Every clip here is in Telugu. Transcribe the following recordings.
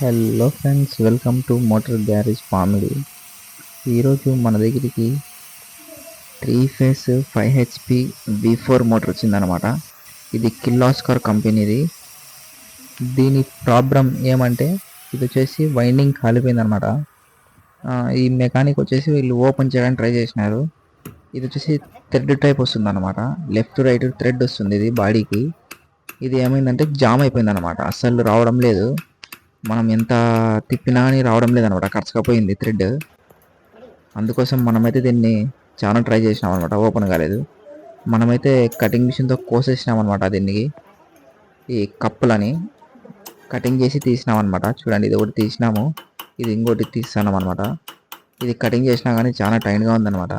Hello friends welcome to motor garage comedy ఈరోజు మన దగ్గరికి three phase five HP V four motor వచ్చిందనమాట ఇది కిల్లాస్కర్ కంపెనీది. దీని ప్రాబ్లం ఏమంటే ఇది వచ్చేసి వైండింగ్ కాలిపోయిందనమాట ఈ మెకానిక్ వచ్చేసి వీళ్ళు ఓపెన్ చేయడానికి ట్రై చేసినారు. ఇది వచ్చేసి థ్రెడ్ టైప్ వస్తుందన్నమాట. లెఫ్ట్ రైట్ థ్రెడ్ వస్తుంది ఇది బాడీకి. ఇది ఏమైందంటే జామ్ అయిపోయిందనమాట అస్సలు రావడం లేదు. మనం ఎంత తిప్పినా కానీ రావడం లేదనమాట. కరచకపోయింది థ్రెడ్. అందుకోసం మనమైతే దీన్ని చాలా ట్రై చేసినాం అనమాట. ఓపెన్ కాలేదు. మనమైతే కటింగ్ మిషన్తో కోసేసినాం అనమాట దీనికి ఈ కప్పులని కటింగ్ చేసి తీసినాం అనమాట. చూడండి ఇది ఒకటి తీసినాము. ఇది ఇంకోటి తీస్తున్నాం అనమాట. ఇది కటింగ్ చేసినా కానీ చాలా టైట్గా ఉందన్నమాట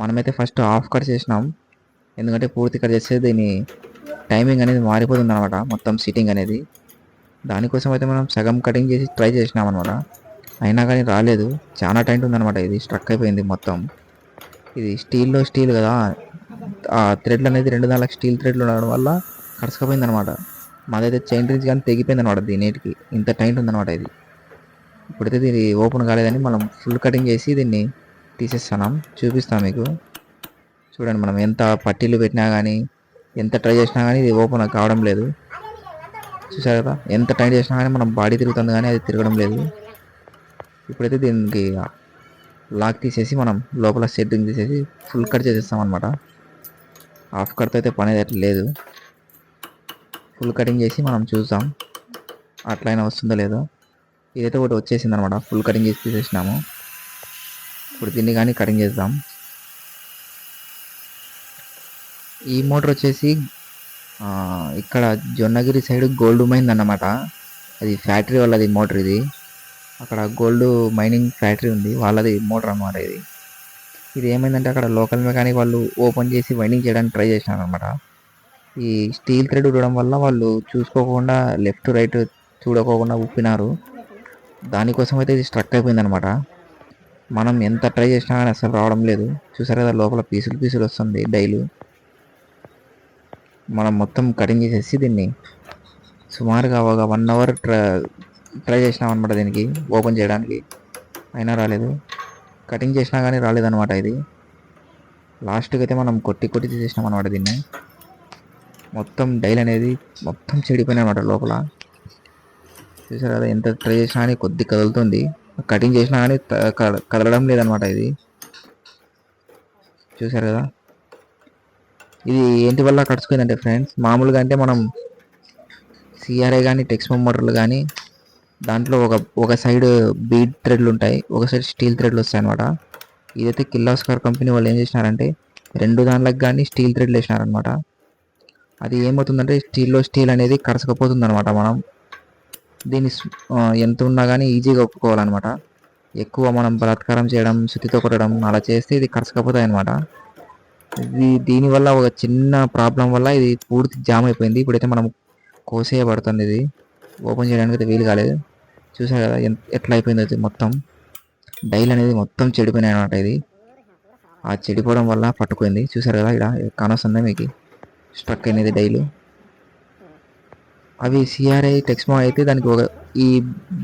మనమైతే ఫస్ట్ హాఫ్ కట్ చేసినాం. ఎందుకంటే పూర్తి కట్ చేస్తే దీని టైమింగ్ అనేది మారిపోతుంది అనమాట మొత్తం సిట్టింగ్ అనేది. దానికోసం అయితే మనం సగం కటింగ్ చేసి ట్రై చేసినాం అనమాట అయినా కానీ రాలేదు. చాలా టైట్ ఉందన్నమాట ఇది. స్ట్రక్ అయిపోయింది మొత్తం. ఇది స్టీల్లో స్టీల్ కదా. ఆ థ్రెడ్లు అనేది రెండు నాలుగు స్టీల్ థ్రెడ్లు ఉండడం వల్ల కరసకపోయింది అనమాట మాదైతే చైన్ రీచ్ కానీ తెగిపోయింది అనమాట దీనికి ఇంత టైట్ ఉందనమాట ఇది. ఇప్పుడైతే దీని ఓపెన్ కాలేదని మనం ఫుల్ కటింగ్ చేసి దీన్ని తీసేస్తున్నాం. చూపిస్తాం మీకు. చూడండి మనం ఎంత పట్టీలు పెట్టినా కానీ ఎంత ట్రై చేసినా కానీ ఇది ఓపెన్ కావడం లేదు. చూసారు కదా? ఎంత టైట్ చేసినా కానీ మనం బాడీ తిరుగుతుంది కానీ అది తిరగడం లేదు. ఇప్పుడైతే దీనికి లాక్ తీసేసి మనం లోపల సెట్టింగ్ తీసేసి ఫుల్ కట్ చేసేస్తాం అనమాట హాఫ్ కట్తో అయితే పని అయితే లేదు. ఫుల్ కటింగ్ చేసి మనం చూద్దాం. అట్లయినా వస్తుందో లేదో. ఇదైతే ఒకటి వచ్చేసింది అనమాట ఫుల్ కటింగ్ చేసి తీసేసినాము. ఇప్పుడు దీన్ని కానీ కటింగ్ చేద్దాం. ఈ మోటార్ వచ్చేసి ఇక్కడ జొన్నగిరి సైడ్ గోల్డ్ మైన్ అన్నమాట అది ఫ్యాక్టరీ వాళ్ళది మోటార్ ఇది. అక్కడ గోల్డ్ మైనింగ్ ఫ్యాక్టరీ ఉంది. వాళ్ళది మోటార్ అన్నమాట ఇది. ఇది ఏమైందంటే అక్కడ లోకల్ మెకానిక్ వాళ్ళు ఓపెన్ చేసి వైండింగ్ చేయడానికి ట్రై చేసినారు అనమాట ఈ స్టీల్ థ్రెడ్ ఉండడం వల్ల వాళ్ళు చూసుకోకుండా లెఫ్ట్ రైట్ చూడకోకుండా ఉప్పినారు దానికోసం అయితే ఇది స్ట్రక్ అయిపోయింది అనమాట మనం ఎంత ట్రై చేసినా కానీ అసలు రావడం లేదు. చూసారు కదా లోపల పీసులు పీసులు వస్తుంది డైలు. మనం మొత్తం కటింగ్ చేసేసి దీన్ని సుమారుగా ఒక వన్ అవర్ ట్రై ట్రై చేసినాం అనమాట దీనికి ఓపెన్ చేయడానికి. అయినా రాలేదు. కటింగ్ చేసినా కానీ రాలేదన్నమాట ఇది. లాస్ట్కి అయితే మనం కొట్టి కొట్టి తీసేసినాం అనమాట దీన్ని. మొత్తం డైల్ అనేది మొత్తం చెడిపోయినాయి అనమాట లోపల. చూసారు కదా ఎంత ట్రై చేసినా కానీ కొద్ది కదులుతుంది. కటింగ్ చేసినా కానీ కదలడం లేదనమాట ఇది. చూసారు కదా? ఇది ఏంటి వల్ల కడుచుకుందంటే ఫ్రెండ్స్ మామూలుగా అంటే మనం సిఆర్ఐ కానీ టెక్స్ మోటార్లు కానీ దాంట్లో ఒక ఒక సైడ్ బీడ్ థ్రెడ్లు ఉంటాయి ఒక సైడ్ స్టీల్ థ్రెడ్లు వస్తాయి అనమాట ఇదైతే కిల్లాస్కర్ కంపెనీ వాళ్ళు ఏం చేసినారంటే రెండు దాంట్లకు కానీ స్టీల్ థ్రెడ్లు వేసినారనమాట అది ఏమవుతుందంటే స్టీల్లో స్టీల్ అనేది కరసకపోతుంది అనమాట మనం. దీన్ని ఎంత ఉన్నా కానీ ఈజీగా ఒప్పుకోవాలన్నమాట. ఎక్కువ మనం బలాత్కారం చేయడం శుద్ధితో కొట్టడం అలా చేస్తే ఇది కరసకపోతాయి అనమాట ఇది దీనివల్ల ఒక చిన్న ప్రాబ్లం వల్ల ఇది పూర్తి జామ్ అయిపోయింది. ఇప్పుడైతే మనం కోసేయబడుతుంది ఇది. ఓపెన్ చేయడానికి అయితే వీలు కాలేదు. చూసారు కదా ఎట్లా అయిపోయిందో అది మొత్తం. డైల్ అనేది మొత్తం చెడిపోయినాయి అనమాట ఇది. ఆ చెడిపోవడం వల్ల పట్టుకుంది. చూసారు కదా ఇక్కడ కానొస్తుంది మీకు. స్ట్రక్ అయినది డైలు. అవి సిఆర్ఐ టెక్స్మో అయితే దానికి ఒక ఈ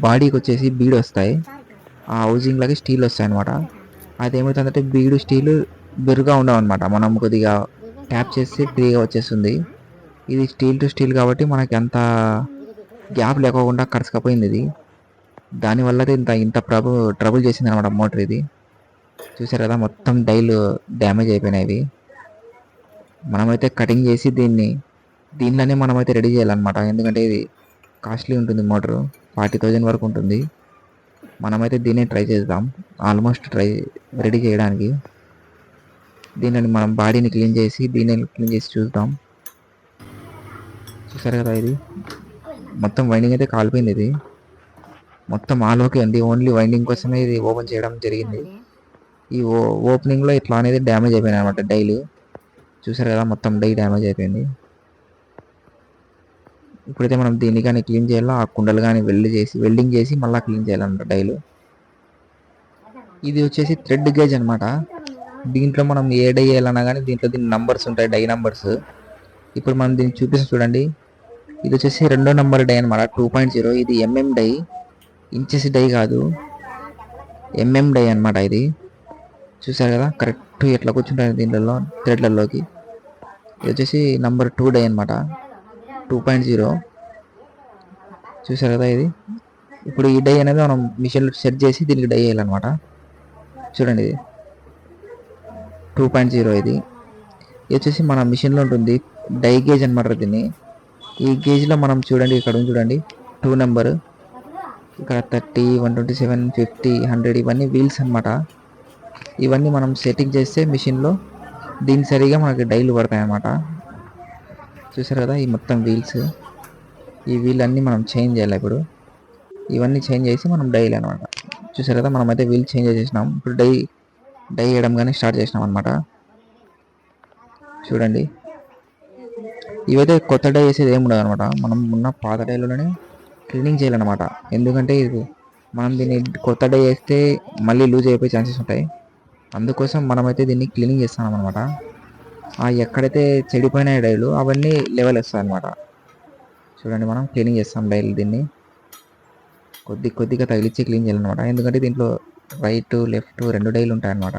బాడీకి వచ్చేసి బీడ్ వస్తాయి. ఆ హౌజింగ్లకి స్టీల్ వస్తాయి అనమాట అది ఏమవుతుందంటే బీడు స్టీల్ బెరుగా ఉండవు అనమాట మనం కొద్దిగా ట్యాప్ చేస్తే ఫ్రీగా వచ్చేస్తుంది. ఇది స్టీల్ టు స్టీల్ కాబట్టి మనకి అంత గ్యాప్ లేకోకుండా కరచకపోయింది ఇది. దానివల్ల అయితే ఇంత ఇంత ట్రబుల్ ట్రబుల్ చేసింది అనమాట మోటార్ ఇది. చూసారు కదా మొత్తం డైల్ డ్యామేజ్ అయిపోయినాయి ఇవి. మనమైతే కటింగ్ చేసి దీన్ని దీనిలోనే మనమైతే రెడీ చేయాలన్నమాట. ఎందుకంటే ఇది కాస్ట్లీ ఉంటుంది మోటారు ఫార్టీ థౌజండ్ వరకు ఉంటుంది. మనమైతే దీన్నే ట్రై చేద్దాం. ఆల్మోస్ట్ ట్రై రెడీ చేయడానికి. దీనిని మనం బాడీని క్లీన్ చేసి దీనిని క్లీన్ చేసి చూద్దాం. చూసారు కదా ఇది? మొత్తం వైండింగ్ అయితే కాలిపోయింది ఇది. మొత్తం ఆల్ ఓకే ఉంది ఓన్లీ వైండింగ్ కోసమే ఇది ఓపెన్ చేయడం జరిగింది. ఈ ఓ ఓపెనింగ్లో ఇట్లా అనేది డ్యామేజ్ అయిపోయింది అనమాట డైలీ. చూసారు కదా మొత్తం డై డ్యామేజ్ అయిపోయింది. ఇప్పుడైతే మనం దీన్ని కానీ క్లీన్ చేయాలో? ఆ కుండలు కానీ వెల్డ్ చేసి వెల్డింగ్ చేసి మళ్ళీ క్లీన్ చేయాలన్నమాట డైలు. ఇది వచ్చేసి థ్రెడ్ గేజ్ అనమాట దీంట్లో మనం ఏ డై వేయాలన్నా కానీ దీంట్లో దీని నంబర్స్ ఉంటాయి డై నంబర్స్ ఇప్పుడు మనం దీన్ని చూపిస్తాం చూడండి. ఇది వచ్చేసి రెండో నంబర్ డై అనమాట టూ పాయింట్ జీరో ఇది ఎంఎం డై ఇంచెస్ డై కాదు. ఎంఎం డై అనమాట ఇది. చూసారు కదా? కరెక్ట్ ఎట్లా కూర్చుంటారు దీంట్లో థ్రెడ్లలోకి ఇది వచ్చేసి నంబర్ టూ డై అనమాట టూ పాయింట్ జీరో చూసారు కదా ఇది? ఇప్పుడు ఈ డై అనేది మనం మిషన్లో సెట్ చేసి దీనికి డై వేయాలన్నమాట. చూడండి ఇది. టూ పాయింట్ జీరో ఇది ఇది వచ్చేసి మన మిషన్లో ఉంటుంది. డై గేజ్ అనమాట దీన్ని. ఈ గేజ్లో మనం చూడండి ఇక్కడ ఉంది చూడండి. Two number. ఇక్కడ thirty one twenty seven fifty hundred ఇవన్నీ వీల్స్ అనమాట. ఇవన్నీ మనం సెట్టింగ్ చేస్తే మిషన్లో దీని సరిగా మనకి డైలు పడతాయి అన్నమాట చూసారు కదా ఈ మొత్తం వీల్స్. ఈ వీల్ అన్నీ మనం చేంజ్ చేయాలి ఇప్పుడు. ఇవన్నీ చేంజ్ చేసి మనం డైలు అనమాట. చూసారు కదా మనమైతే వీల్ చేంజ్ చేసేసినాం. ఇప్పుడు డై డై వేయడం కానీ స్టార్ట్ చేసినాం అనమాట చూడండి. ఇవైతే కొత్త డై వేసేది ఏమి ఉండదు అనమాట మనం ఉన్న పాత డైలోనే క్లీనింగ్ చేయాలన్నమాట. ఎందుకంటే ఇది మనం దీన్ని కొత్త డై వేస్తే మళ్ళీ లూజ్ అయిపోయే ఛాన్సెస్ ఉంటాయి. అందుకోసం మనమైతే దీన్ని క్లీనింగ్ చేస్తున్నాం అనమాట ఎక్కడైతే చెడిపోయిన డైలు అవన్నీ లెవెల్ వేస్తాయి అనమాట చూడండి మనం క్లీనింగ్ చేస్తాం డైలు దీన్ని. కొద్ది కొద్దిగా తగిలిచ్చి క్లీన్ చేయాలన్నమాట. ఎందుకంటే దీంట్లో రైట్ లెఫ్ట్ రెండు డైలు ఉంటాయి అన్నమాట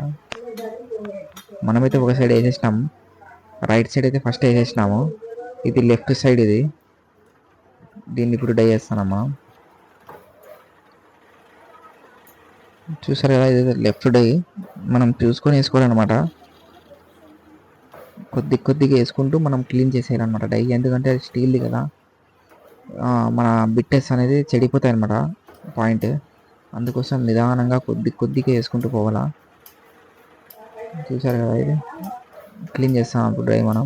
మనమైతే ఒక సైడ్ వేసేసినాం. రైట్ సైడ్ అయితే ఫస్ట్ వేసేసినాము. ఇది లెఫ్ట్ సైడ్ ఇది. దీన్ని ఇప్పుడు డై చేస్తున్నాం మనం చూసారు కదా ఇది లెఫ్ట్ డై మనం చూసుకొని వేసుకోవాలన్నమాట. కొద్ది కొద్దిగా వేసుకుంటూ మనం క్లీన్ చేసేయాలన్నమాట డై ఎందుకంటే అది స్టీల్ది కదా. మన బిట్టెస్ అనేది చెడిపోతాయి అనమాట పాయింట్ అందుకోసం నిదానంగా కొద్ది కొద్దిగా వేసుకుంటూ పోవాలా? చూసారు కదా ఇది? క్లీన్ చేస్తాం ఇప్పుడు డ్రై మనం.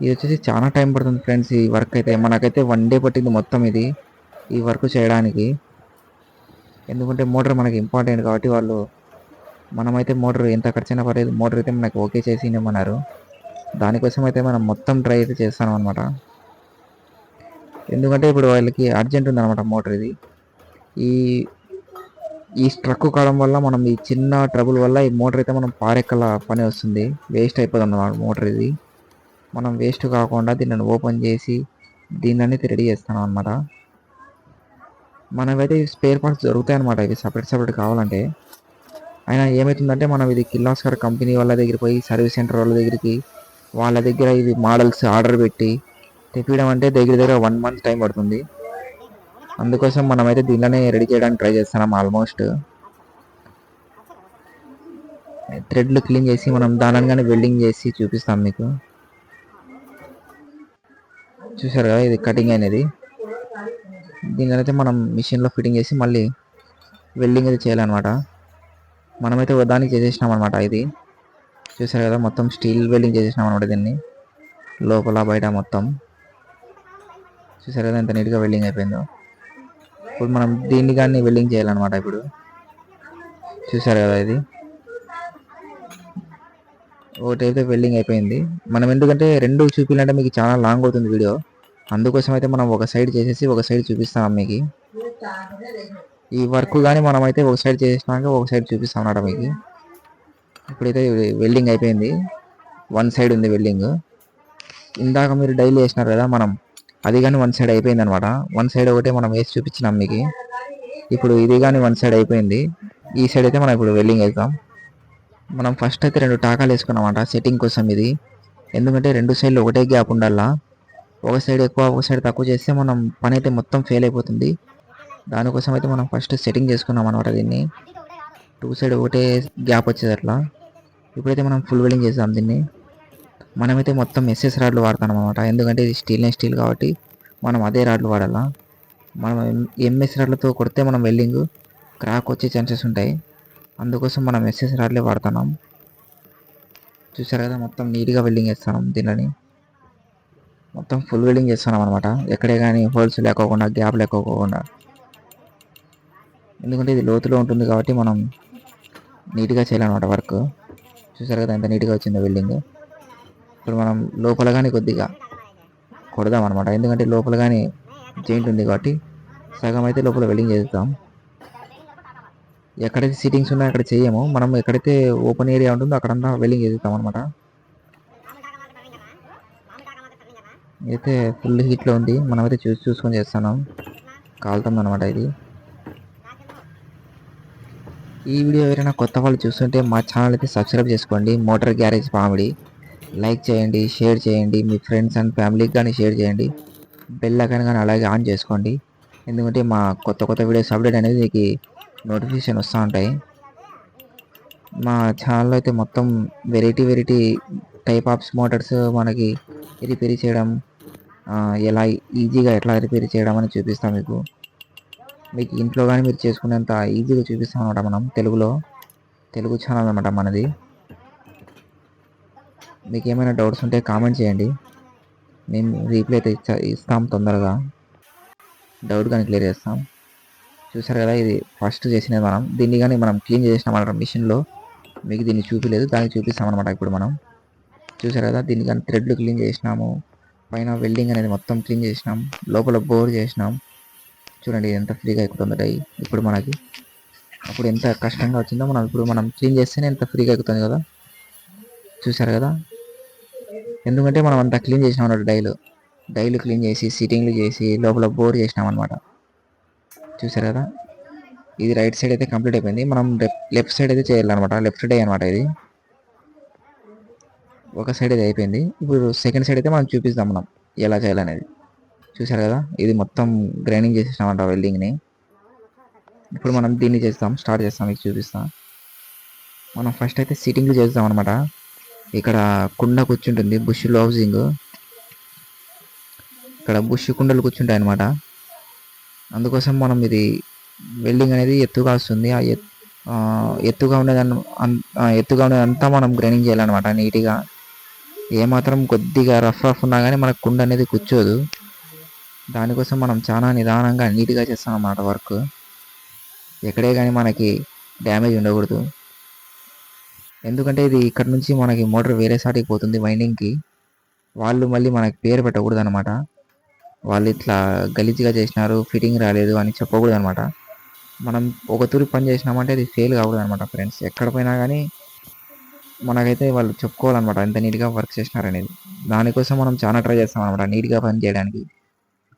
ఇది వచ్చేసి చాలా టైం పడుతుంది ఫ్రెండ్స్ ఈ వర్క్ అయితే. మనకైతే వన్ డే పట్టింది మొత్తం ఇది ఈ వర్క్ చేయడానికి. ఎందుకంటే మోటార్ మనకి ఇంపార్టెంట్ కాబట్టి వాళ్ళు మనమైతే మోటార్ ఎంత ఖర్చైనా పర్లేదు మోటార్ అయితే మనకి ఓకే చేసి ఇవ్వమన్నారు. దానికోసం అయితే మనం మొత్తం ట్రై అయితే చేస్తాం అనమాట ఎందుకంటే ఇప్పుడు వాళ్ళకి అర్జెంట్ ఉందన్నమాట మోటార్ ఇది. ఈ ఈ స్ట్రక్ కావడం వల్ల మనం ఈ చిన్న ట్రబుల్ వల్ల ఈ మోటార్ అయితే మనం పారెక్కల పని వస్తుంది. వేస్ట్ అయిపోతుంది అన్నమాట మోటార్ ఇది. మనం వేస్ట్ కాకుండా దీన్ని ఓపెన్ చేసి దీన్ని అనేది రెడీ చేస్తాను అనమాట మనమైతే స్పేర్ పార్ట్స్ దొరుకుతాయి అనమాట ఇవి సపరేట్ సపరేట్ కావాలంటే. అయినా ఏమవుతుందంటే మనం ఇది కిర్లాస్కర్ కంపెనీ వాళ్ళ దగ్గరికి పోయి సర్వీస్ సెంటర్ వాళ్ళ దగ్గరికి వాళ్ళ దగ్గర ఇవి మోడల్స్ ఆర్డర్ పెట్టి తెప్పించడం అంటే దగ్గర దగ్గర వన్ మంత్ టైం పడుతుంది. అందుకోసం మనమైతే దీనిలోనే రెడీ చేయడానికి ట్రై చేస్తున్నాం ఆల్మోస్ట్ థ్రెడ్లు క్లీన్ చేసి మనం దానిగానే వెల్డింగ్ చేసి చూపిస్తాం మీకు. చూసారు కదా ఇది కటింగ్ అనేది. దీని మనం మిషన్లో ఫిట్టింగ్ చేసి మళ్ళీ వెల్డింగ్ అయితే చేయాలన్నమాట. మనమైతే దానికి చేసేసినాం అనమాట ఇది. చూసారు కదా మొత్తం స్టీల్ వెల్డింగ్ చేసేసినాం అనమాట దీన్ని. లోపల బయట మొత్తం. చూసారు కదా ఎంత నీట్గా వెల్డింగ్ అయిపోయిందో. ఇప్పుడు మనం దీన్ని కానీ వెల్డింగ్ చేయాలన్నమాట ఇప్పుడు. చూసారు కదా ఇది? ఒకటి అయితే వెల్డింగ్ అయిపోయింది. మనం ఎందుకంటే రెండు చూపించాలంటే మీకు చాలా లాంగ్ అవుతుంది వీడియో. అందుకోసం అయితే మనం ఒక సైడ్ చేసేసి ఒక సైడ్ చూపిస్తాం మీకు. ఈ వర్క్ కానీ మనం అయితే ఒక సైడ్ చేసినాక ఒక సైడ్ చూపిస్తాం అన్నమాట మీకు. ఇప్పుడైతే వెల్డింగ్ అయిపోయింది. వన్ సైడ్ ఉంది వెల్డింగ్. ఇందాక మీరు డైలీ వేసినారు కదా మనం. అది కానీ వన్ సైడ్ అయిపోయింది అనమాట వన్ సైడ్ ఒకటే మనం వేసి చూపించినాం మీకు. ఇప్పుడు ఇది కానీ వన్ సైడ్ అయిపోయింది. ఈ సైడ్ అయితే మనం ఇప్పుడు వెల్డింగ్ వేద్దాం మనం ఫస్ట్ అయితే రెండు టాకాలు వేసుకున్నామంట సెట్టింగ్ కోసం ఇది. ఎందుకంటే రెండు సైడ్లు ఒకటే గ్యాప్ ఉండాలా. ఒక సైడ్ ఎక్కువ ఒక సైడ్ తక్కువ చేస్తే మనం పని అయితే మొత్తం ఫెయిల్ అయిపోతుంది. దానికోసం అయితే మనం ఫస్ట్ సెట్టింగ్ చేసుకున్నాం అనమాట దీన్ని. టూ సైడ్ ఒకటే గ్యాప్ వచ్చేది అట్లా ఇప్పుడైతే మనం ఫుల్ వెల్డింగ్ చేద్దాం దీన్ని. మనమైతే మొత్తం ఎస్ఎస్ రాడ్లు వాడతాం అనమాట ఎందుకంటే ఇది స్టీల్ అండ్ స్టీల్ కాబట్టి మనం అదే రాడ్లు వాడాలా. మనం ఎంఎస్ రాడ్లతో కొడితే మనం వెల్డింగ్ క్రాక్ వచ్చే ఛాన్సెస్ ఉంటాయి. అందుకోసం మనం ఎస్ఎస్ రాడ్లే వాడుతున్నాం. చూసారు కదా మొత్తం నీట్గా వెల్డింగ్ చేస్తున్నాం దీనిని. మొత్తం ఫుల్ వెల్డింగ్ చేస్తున్నాం అనమాట ఎక్కడే కానీ హోల్స్ లేకోకుండా గ్యాప్ లేకోకుండా. ఎందుకంటే ఇది లోతులో ఉంటుంది కాబట్టి మనం నీట్గా చేయాలన్నమాట వర్క్ చూసారు కదా ఎంత నీట్గా వచ్చిందో వెల్డింగ్ ఇప్పుడు మనం లోపల కానీ కొద్దిగా కొడదాం అనమాట ఎందుకంటే లోపల కానీ జైంట్ ఉంది కాబట్టి సగం అయితే లోపల వెల్డింగ్ చేస్తాం ఎక్కడైతే సీటింగ్స్ ఉన్నాయో అక్కడ చేయము. మనం ఎక్కడైతే ఓపెన్ ఏరియా ఉంటుందో అక్కడంతా వెల్డింగ్ చేస్తాం అనమాట అయితే ఫుల్ హీట్లో ఉంది. మనమైతే చూసి చూసుకొని చేస్తున్నాం. కాలుతుంది అనమాట ఇది. ఈ వీడియో ఎవరైనా కొత్త వాళ్ళు చూస్తుంటే మా ఛానల్ అయితే సబ్స్క్రైబ్ చేసుకోండి. మోటార్ గ్యారేజ్ కామెడీ లైక్ చేయండి షేర్ చేయండి మీ ఫ్రెండ్స్ అండ్ ఫ్యామిలీకి కానీ షేర్ చేయండి. బెల్ ఐకాన్ కానీ అలాగే ఆన్ చేసుకోండి. ఎందుకంటే మా కొత్త కొత్త వీడియోస్ అప్డేట్ అనేది మీకు నోటిఫికేషన్ వస్తూ ఉంటాయి. మా ఛానల్లో అయితే మొత్తం variety variety type of motors మనకి రిపేర్ చేయడం ఎలా ఈజీగా ఎట్లా రిపేర్ చేయడం అని చూపిస్తాం మీకు. మీకు ఇంట్లో కానీ మీరు చేసుకునేంత ఈజీగా చూపిస్తాం అనమాట మనం తెలుగులో తెలుగు ఛానల్ అనమాట మనది. మీకు ఏమైనా డౌట్స్ ఉంటే కామెంట్ చేయండి. మేము రీప్లై అయితే ఇచ్చా- ఇస్తాం తొందరగా. డౌట్ కానీ క్లియర్ చేస్తాం. చూసారు కదా ఇది ఫస్ట్ చేసినది మనం. దీన్ని కానీ మనం క్లీన్ చేసినాం అనమాట మిషన్లో. మీకు దీన్ని చూపించలేదు దాన్ని చూపిస్తాం అనమాట ఇప్పుడు మనం. చూసారు కదా దీన్ని కానీ థ్రెడ్లు క్లీన్ చేసినాము. పైన వెల్డింగ్ అనేది మొత్తం క్లీన్ చేసినాం. లోపల బోర్ చేసినాం. చూడండి ఎంత ఫ్రీగా ఎక్కుతుంది ఇప్పుడు మనకి. అప్పుడు ఎంత కష్టంగా వచ్చిందో మనం ఇప్పుడు మనం క్లీన్ చేస్తేనే ఎంత ఫ్రీగా ఎక్కుతుంది కదా. చూసారు కదా ఎందుకంటే మనం అంతా క్లీన్ చేసినాం అన్నట్టు డైలు. డైలు క్లీన్ చేసి సిట్టింగ్లు చేసి లోపల బోర్ చేసినాం అనమాట చూసారు కదా? ఇది రైట్ సైడ్ అయితే కంప్లీట్ అయిపోయింది. మనం లెఫ్ట్ సైడ్ అయితే చేయాలన్నమాట. లెఫ్ట్ సైడ్ అనమాట ఇది. ఒక సైడ్ అయితే అయిపోయింది. ఇప్పుడు సెకండ్ సైడ్ అయితే మనం చూపిస్తాం మనం ఎలా చేయాలనేది. చూసారు కదా? ఇది మొత్తం గ్రైండింగ్ చేసేసామంట వెల్డింగ్ని. ఇప్పుడు మనం దీన్ని చేస్తాం స్టార్ట్ చేస్తాం మీకు చూపిస్తాం. మనం ఫస్ట్ అయితే సిట్టింగ్లు చేస్తాం అనమాట ఇక్కడ కుండ కూర్చుంటుంది బుష్ హౌసింగ్. ఇక్కడ బుష్ కుండలు కూర్చుంటాయి అనమాట అందుకోసం మనం ఇది వెల్డింగ్ అనేది ఎత్తుగా వస్తుంది. ఆ ఎత్తుగా ఉండేదాన్ని ఆ, ఎత్తుగా ఉండేదంతా మనం గ్రైండింగ్ చేయాలన్నమాట నీట్గా. ఏమాత్రం కొద్దిగా రఫ్ రఫ్ ఉన్నా కానీ మనకు కుండ అనేది కూర్చోదు. దానికోసం మనం చాలా నిదానంగా నీట్గా చేస్తాం అన్నమాట వర్క్. ఎక్కడే కానీ మనకి డ్యామేజ్ ఉండకూడదు. ఎందుకంటే ఇది ఇక్కడ నుంచి మనకి మోటార్ వేరే సాటికి పోతుంది వైండింగ్కి వాళ్ళు మళ్ళీ మనకి పేరు పెట్టకూడదు అనమాట వాళ్ళు ఇట్లా గలీజ్గా చేసినారు ఫిట్టింగ్ రాలేదు అని చెప్పకూడదు అనమాట మనం ఒక తూరి పని చేసినామంటే అది ఫెయిల్ కాకూడదు అనమాట ఫ్రెండ్స్ ఎక్కడ పోయినా కానీ మనకైతే వాళ్ళు చెప్పుకోవాలన్నమాట ఎంత నీట్గా వర్క్ చేసినారనేది. దానికోసం మనం చాలా ట్రై చేస్తాం అనమాట నీట్గా పని చేయడానికి.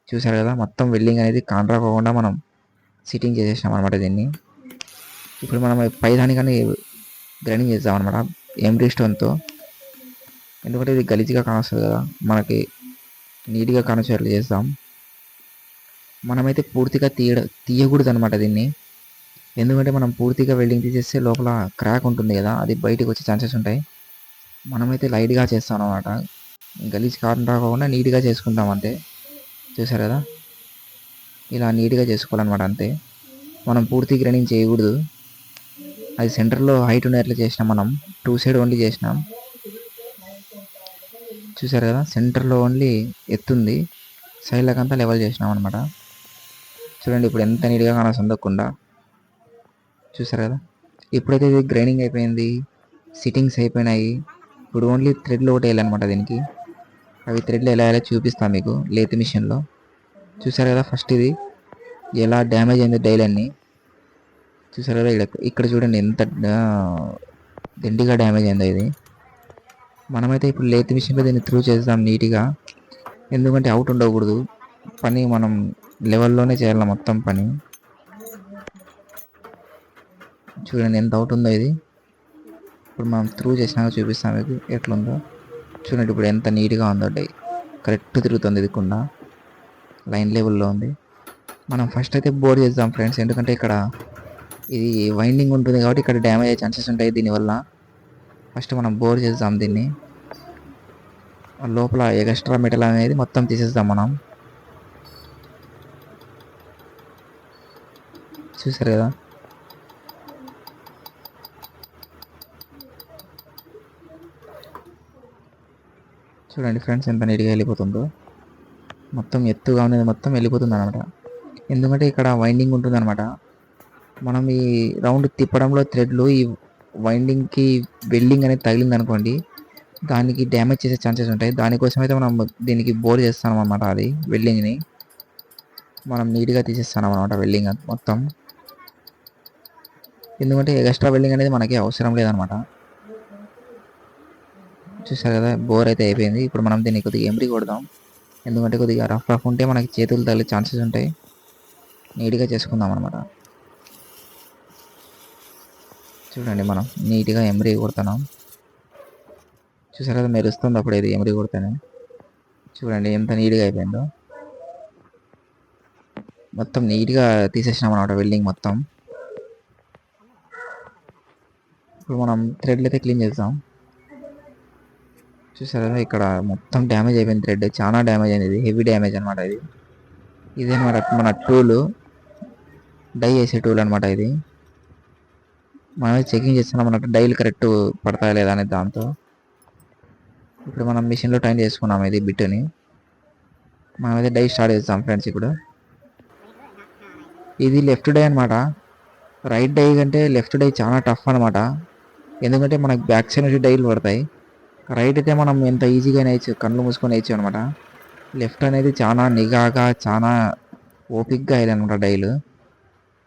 చూసారు కదా మొత్తం వెల్డింగ్ అనేది కాంట్రాకోకుండా మనం సిట్టింగ్ చేసేసినాం అనమాట దీన్ని. ఇప్పుడు మనం పైదానికని గ్రైండింగ్ చేద్దాం అనమాట ఎంబ్రీ స్టోన్తో ఎందుకంటే ఇది గలీజ్గా కానొస్తుంది కదా. మనకి నీట్గా కానొచ్చేట్లు చేస్తాం. మనమైతే పూర్తిగా తీయ తీయకూడదు అనమాట దీన్ని. ఎందుకంటే మనం పూర్తిగా వెల్డింగ్ తీసేస్తే లోపల క్రాక్ ఉంటుంది కదా. అది బయటకు వచ్చే ఛాన్సెస్ ఉంటాయి. మనమైతే లైట్గా చేస్తాం అనమాట గలీజ్ కారణం రాకుండా నీట్గా చేసుకుంటాం అంతే. చూసారు కదా? ఇలా నీట్గా చేసుకోవాలన్నమాట అంతే. మనం పూర్తి గ్రైండింగ్ చేయకూడదు. అది సెంటర్లో హైట్ ఉండేట్లు చేసినాం మనం? టూ సైడ్ ఓన్లీ చేసినాం. చూసారు కదా? సెంటర్లో ఓన్లీ ఎత్తుంది సైడ్లకంతా లెవెల్ చేసినాం అనమాట చూడండి ఇప్పుడు ఎంత నీట్గా కానొస్తుందో కుండ చూసారు కదా? ఇప్పుడైతే ఇది గ్రైండింగ్ అయిపోయింది సిట్టింగ్స్ అయిపోయినాయి ఇప్పుడు ఓన్లీ థ్రెడ్లు ఒకటి వేయాలన్నమాట దీనికి. అవి థ్రెడ్లు ఎలా ఎలా చూపిస్తాను మీకు లేత్ మిషన్లో. చూసారు కదా? ఫస్ట్ ఇది ఎలా డ్యామేజ్ అయింది డైల్ అన్ని చూసారా ఇక్కడ ఇక్కడ చూడండి ఎంత దిండిగా డ్యామేజ్ అయిందో ఇది. మనమైతే ఇప్పుడు లేత్ మిషన్లో దీన్ని త్రూ చేద్దాం నీట్గా. ఎందుకంటే అవుట్ ఉండకూడదు. పని మనం లెవెల్లోనే చేయాలి మొత్తం పని. చూడండి ఎంత అవుట్ ఉందో ఇది. ఇప్పుడు మనం త్రూ చేసినాక చూపిస్తాం ఇది ఎట్లుందో. చూడండి ఇప్పుడు ఎంత నీట్గా ఉందో కరెక్ట్ తిరుగుతుంది ఇది లైన్ లెవెల్లో ఉంది. మనం ఫస్ట్ అయితే బోర్ చేద్దాం ఫ్రెండ్స్. ఎందుకంటే ఇక్కడ ఇది వైండింగ్ ఉంటుంది కాబట్టి ఇక్కడ డ్యామేజ్ అయ్యే ఛాన్సెస్ ఉంటాయి దీనివల్ల. ఫస్ట్ మనం బోర్ చేద్దాం దీన్ని. లోపల ఎక్స్ట్రా మెటల్ అనేది మొత్తం తీసేద్దాం మనం. చూసారు కదా? చూడండి ఫ్రెండ్స్ ఎంత నీట్గా వెళ్ళిపోతుందో. మొత్తం ఎత్తుగా ఉన్నది మొత్తం వెళ్ళిపోతుంది అనమాట ఎందుకంటే ఇక్కడ వైండింగ్ ఉంటుంది అనమాట మనం ఈ రౌండ్ తిప్పడంలో థ్రెడ్లు ఈ వైండింగ్కి వెల్డింగ్ అనేది తగిలింది అనుకోండి దానికి డ్యామేజ్ చేసే ఛాన్సెస్ ఉంటాయి. దానికోసం అయితే మనం దీనికి బోర్ చేస్తాం అనమాట అది వెల్డింగ్ని. మనం నీట్గా తీసేస్తాం అనమాట వెల్డింగ్ మొత్తం. ఎందుకంటే ఎక్స్ట్రా వెల్డింగ్ అనేది మనకి అవసరం లేదనమాట చూసారు కదా బోర్ అయితే అయిపోయింది. ఇప్పుడు మనం దీన్ని కొద్దిగా ఎంబ్రి కొడదాం. ఎందుకంటే కొద్దిగా రఫ్ రఫ్ ఉంటే మనకి చేతులు తగిలే ఛాన్సెస్ ఉంటాయి. నీట్గా చేసుకుందాం అనమాట చూడండి మనం నీట్గా ఎమరీ కొడుతున్నాం. చూసారు కదా మెరుస్తుంది అప్పుడు ఇది ఎమరీ కొడితేనే. చూడండి ఎంత నీట్గా అయిపోయిందో. మొత్తం నీట్గా తీసేసినాం అనమాట వెల్డింగ్ మొత్తం. ఇప్పుడు మనం థ్రెడ్లు అయితే క్లీన్ చేస్తాం చూసారా ఇక్కడ మొత్తం డ్యామేజ్ అయిపోయింది థ్రెడ్. చాలా డ్యామేజ్ అయింది ఇది. హెవీ డ్యామేజ్ అనమాట ఇది. ఇదే మన మన టూలు డై చేసే టూల్ అనమాట ఇది. మనమే చెకింగ్ చేస్తున్నాం అన్నట్టు డైలు కరెక్ట్ పడతాయా లేదా అనేది దాంతో. ఇప్పుడు మనం మిషన్లో టైం చేసుకున్నాం ఇది బిట్ని మనం అయితే డై స్టార్ట్ చేస్తాం ఫ్రెండ్స్ ఇప్పుడు. ఇది లెఫ్ట్ డై అనమాట రైట్ డై కంటే లెఫ్ట్ డై చాలా టఫ్ అనమాట ఎందుకంటే మనకు బ్యాక్ సైడ్ నుంచి డైలు పడతాయి. రైట్ అయితే మనం ఎంత ఈజీగా వేయచ్చు కళ్ళు మూసుకొని వేయచ్చు అనమాట లెఫ్ట్ అనేది చాలా నిఘాగా చాలా ఓపిక్గా వేయాలన్నమాట డైలు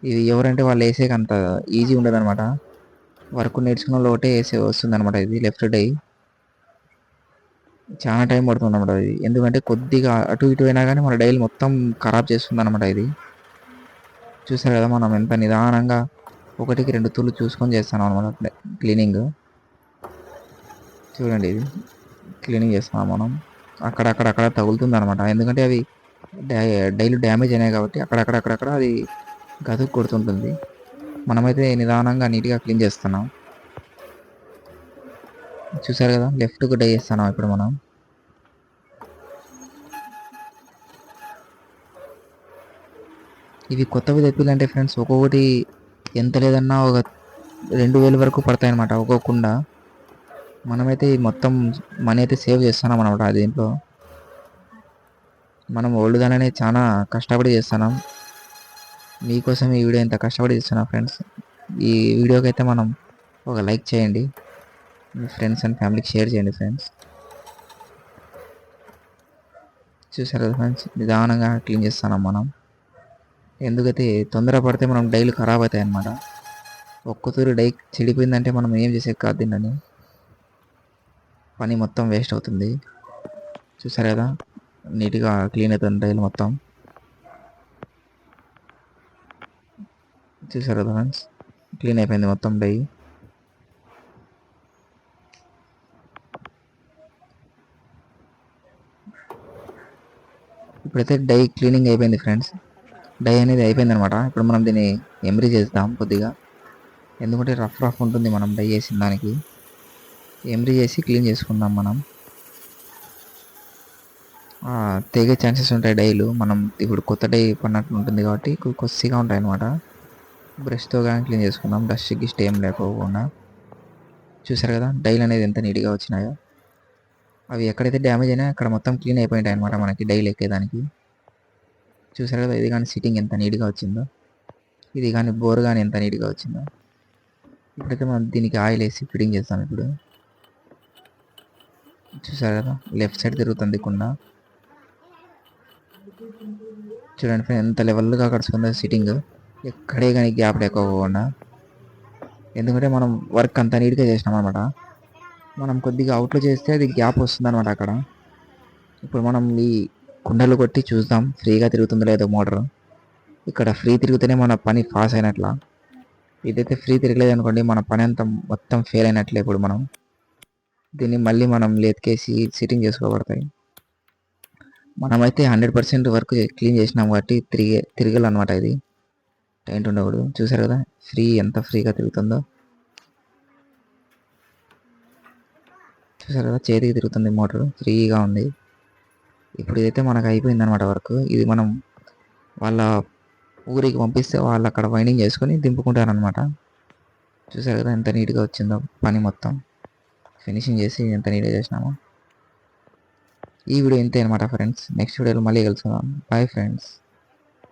ఇది ఎవరంటే వాళ్ళు వేసేకి అంత ఈజీ ఉండదు అనమాట వర్క్ నేర్చుకున్న ఒకటే వేసే వస్తుంది అనమాట ఇది లెఫ్ట్ డై చాలా టైం పడుతుంది అనమాట ఇది. ఎందుకంటే కొద్దిగా అటు ఇటు అయినా కానీ మన డైల్ మొత్తం ఖరాబ్ చేస్తుంది అనమాట ఇది. చూసారు కదా మనం ఎంత నిదానంగా ఒకటికి రెండు తూళ్ళు చూసుకొని చేస్తాం అనమాట క్లీనింగ్ చూడండి ఇది. క్లీనింగ్ చేస్తున్నాం మనం. అక్కడక్కడ అక్కడ తగులుతుంది అనమాట ఎందుకంటే అవి డైలీ డ్యామేజ్ అయినాయి కాబట్టి అక్కడక్కడ అక్కడక్కడ అది గతుకు కొడుతుంటుంది. మనమైతే నిదానంగా నీట్గా క్లీన్ చేస్తున్నాం. చూసారు కదా లెఫ్ట్కు డై చేస్తున్నాం ఇప్పుడు మనం. ఇవి కొత్తవి తెప్పిలంటే ఫ్రెండ్స్ ఒక్కొక్కటి ఎంత లేదన్నా ఒక రెండు వేల వరకు పడతాయి అనమాట ఒక్కొక్కకుండా. మనమైతే మొత్తం మనీ అయితే సేవ్ చేస్తున్నాం అనమాట దీంట్లో. మనం ఓల్డ్ దాని చాలా కష్టపడి చేస్తున్నాం. మీకోసం ఈ వీడియో ఇంత కష్టపడి చేస్తున్నా ఫ్రెండ్స్ ఈ వీడియోకి అయితే మనం ఒక లైక్ చేయండి. మీ ఫ్రెండ్స్ అండ్ ఫ్యామిలీకి షేర్ చేయండి ఫ్రెండ్స్ చూసారు కదా ఫ్రెండ్స్ నిదానంగా క్లీన్ చేస్తున్నాం మనం. ఎందుకైతే తొందర పడితే మనం డైలు ఖరాబ్ అవుతాయి అన్నమాట. ఒక్కతూరు డై చెడిపోయిందంటే మనం ఏం చేసే కాదు దీన్ని. పని మొత్తం వేస్ట్ అవుతుంది. చూసారు కదా? నీట్గా క్లీన్ అవుతుంది డైలు మొత్తం. చూసారు కదా ఫ్రెండ్స్? క్లీన్ అయిపోయింది మొత్తం డై. ఇప్పుడైతే డై క్లీనింగ్ అయిపోయింది ఫ్రెండ్స్. డై అనేది అయిపోయింది అనమాట ఇప్పుడు మనం దీన్ని ఎమరీ చేద్దాం కొద్దిగా. ఎందుకంటే రఫ్ రఫ్ ఉంటుంది మనం డై చేసిన దానికి. ఎమరీ చేసి క్లీన్ చేసుకుందాం మనం. తెగే ఛాన్సెస్ ఉంటాయి డైలు. మనం ఇప్పుడు కొత్త డై పడినట్టు ఉంటుంది కాబట్టి కొద్దిగా ఉంటాయి అనమాట బ్రష్తో కానీ క్లీన్ చేసుకుందాం. డస్ట్ గిస్ట్ ఏం లేకపోకుండా. చూసారు కదా డైల్ అనేది ఎంత నీట్గా వచ్చినాయో. అవి ఎక్కడైతే డ్యామేజ్ అయినా అక్కడ మొత్తం క్లీన్ అయిపోయింటాయి అనమాట మనకి డైల్ ఎక్కేదానికి. చూసారు కదా ఇది కానీ సిట్టింగ్ ఎంత నీట్గా వచ్చిందో. ఇది కానీ బోర్ కానీ ఎంత నీట్గా వచ్చిందో. ఇప్పుడైతే మనం దీనికి ఆయిల్ వేసి ఫిట్టింగ్ చేస్తాం ఇప్పుడు. చూసారు కదా లెఫ్ట్ సైడ్ తిరుగుతుంది కుండ. చూడండి ఫ్రెండ్ ఎంత లెవెల్గా కడుచుకుందో సిట్టింగ్. ఎక్కడే కానీ గ్యాప్ లేకపోకుండా. ఎందుకంటే మనం వర్క్ అంత నీట్గా చేసినాం అనమాట మనం కొద్దిగా అవుట్లో చేస్తే అది గ్యాప్ వస్తుంది అనమాట అక్కడ. ఇప్పుడు మనం ఈ కుండలు కొట్టి చూద్దాం ఫ్రీగా తిరుగుతుందో లేదో మోటార్. ఇక్కడ ఫ్రీ తిరిగితేనే మన పని పాస్ అయినట్ల. ఇదైతే ఫ్రీ తిరగలేదు అనుకోండి మన పని అంతా మొత్తం ఫెయిల్ అయినట్లే ఇప్పుడు మనం. దీన్ని మళ్ళీ మనం లేతికేసి సిట్టింగ్ చేసుకోబడతాయి. మనమైతే హండ్రెడ్ పర్సెంట్ వర్క్ క్లీన్ చేసినాం కాబట్టి తిరిగే తిరగలనమాట ఇది. టైంట్ ఉండకూడదు చూసారు కదా? ఫ్రీ ఎంత ఫ్రీగా తిరుగుతుందో. చూసారు కదా? చేతికి తిరుగుతుంది మోటార్. ఫ్రీగా ఉంది. ఇప్పుడు ఇదైతే మనకు అయిపోయింది అనమాట వర్క్. ఇది మనం వాళ్ళ ఊరికి పంపిస్తే వాళ్ళు అక్కడ వైండింగ్ చేసుకొని దింపుకుంటారనమాట చూసారు కదా? ఎంత నీట్గా వచ్చిందో పని మొత్తం. ఫినిషింగ్ చేసి ఎంత నీట్గా చేసినామో. ఈ వీడియో ఇంతే అనమాట ఫ్రెండ్స్. నెక్స్ట్ వీడియోలో మళ్ళీ కలుసుకుందాం. Bye friends.